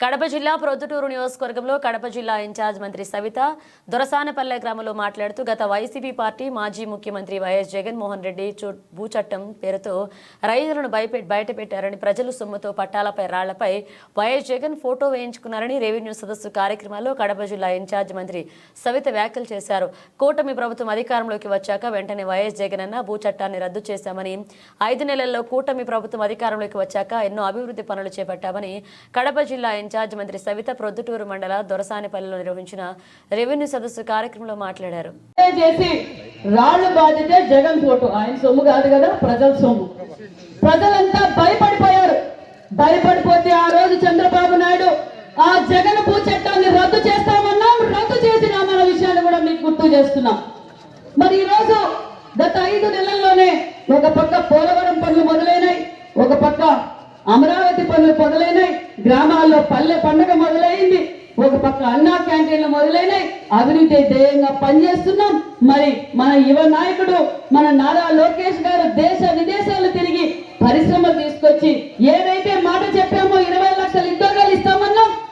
కడప జిల్లా ప్రొద్దుటూరు నియోజకవర్గంలో కడప జిల్లా ఇన్ఛార్జ్ మంత్రి సవిత దొరసానపల్లె గ్రామంలో మాట్లాడుతూ గత వైసీపీ పార్టీ మాజీ ముఖ్యమంత్రి వైఎస్ జగన్మోహన్ రెడ్డి భూచట్టం పేరుతో రైతులను బయపె బయటపెట్టారని ప్రజలు సొమ్ముతో పట్టాలపై రాళ్ళపై వైఎస్ జగన్ ఫోటో వేయించుకున్నారని రెవెన్యూ సదస్సు కార్యక్రమాల్లో కడప జిల్లా ఇన్ఛార్జ్ మంత్రి సవిత వ్యాఖ్యలు చేశారు. కూటమి ప్రభుత్వం అధికారంలోకి వచ్చాక వెంటనే వైఎస్ జగన్ అన్న భూ చట్టాన్ని రద్దు చేశామని ఐదు నెలల్లో కూటమి ప్రభుత్వం అధికారంలోకి వచ్చాక ఎన్నో అభివృద్ధి పనులు చేపట్టామని కడప జిల్లా ఇన్ఛార్జ్ మంత్రి సవిత ప్రొద్దుటూరు మండల దొరసానిపల్లిలో నిర్వహించిన రెవెన్యూ సదస్సు కార్యక్రమంలో మాట్లాడారు. రాళ్ళు బాధితే జగన్ ఫోటో. ఆయన సొమ్ము కాదు కదా ప్రజల సొమ్ము. ప్రజలంతా భయపడిపోయారు. భయపడిపోతే ఆ రోజు చంద్రబాబు నాయుడు ఆ జగన్ భూ చట్టాన్ని రద్దు చేస్తామన్నాం రద్దు చేసినామన్న విషయాన్ని కూడా మీకు గుర్తు చేస్తున్నాం. మరి ఈ రోజు గత ఐదు నెలల్లోనే ఒక పక్క అమరావతి పనులు మొదలైనాయి. గ్రామాల్లో పల్లె పండుగ మొదలైంది. ఒక పక్క అన్నా క్యాంటీన్లు మొదలైనాయి. అవినీతి ధ్యేయంగా పనిచేస్తున్నాం. మరి మన యువ నాయకుడు మన నారా లోకేష్ గారు దేశ విదేశాలు తిరిగి పరిశ్రమ తీసుకొచ్చి ఏడు